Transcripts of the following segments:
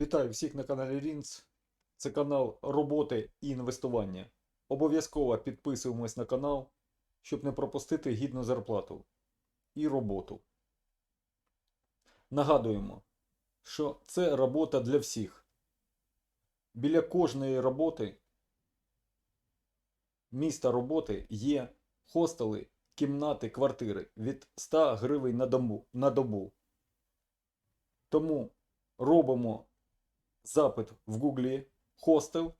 Вітаю всіх на каналі Рінц. Це канал роботи і інвестування. Обов'язково підписуємось на канал, щоб не пропустити гідну зарплату і роботу. Нагадуємо, що це робота для всіх. Біля кожної роботи, міста роботи є хостели, кімнати, квартири від 100 гривень на добу. Тому робимо запит в Гуглі хостел,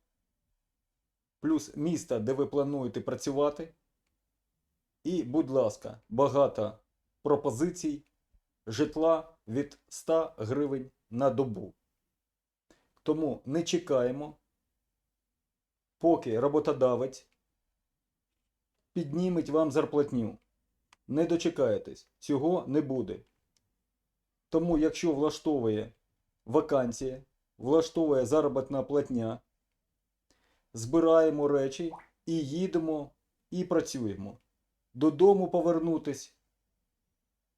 плюс місто, де ви плануєте працювати. І, будь ласка, багато пропозицій житла від 100 гривень на добу. Тому не чекаємо, поки роботодавець підніметь вам зарплатню. Не дочекаєтесь, цього не буде. Тому, якщо влаштовує вакансія, влаштовує заробітна платня, збираємо речі і їдемо і працюємо. Додому повернутись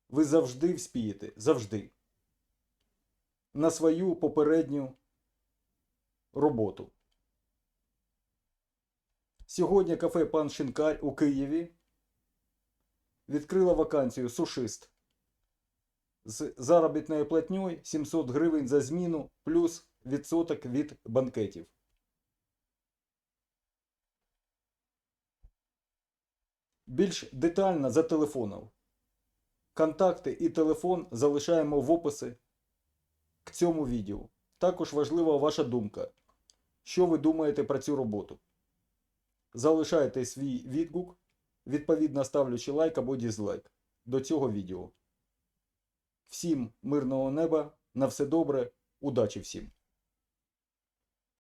ви завжди вспієте, завжди. На свою попередню роботу. Сьогодні кафе Пан Шинкар у Києві відкрила вакансію сушист з заробітною платньою 700 гривень за зміну плюс відсоток від банкетів. Більш детально за телефоном. Контакти і телефон залишаємо в описі к цьому відео. Також важлива ваша думка. Що ви думаєте про цю роботу? Залишайте свій відгук, відповідно ставлячи лайк або дізлайк до цього відео. Всім мирного неба, на все добре, удачі всім!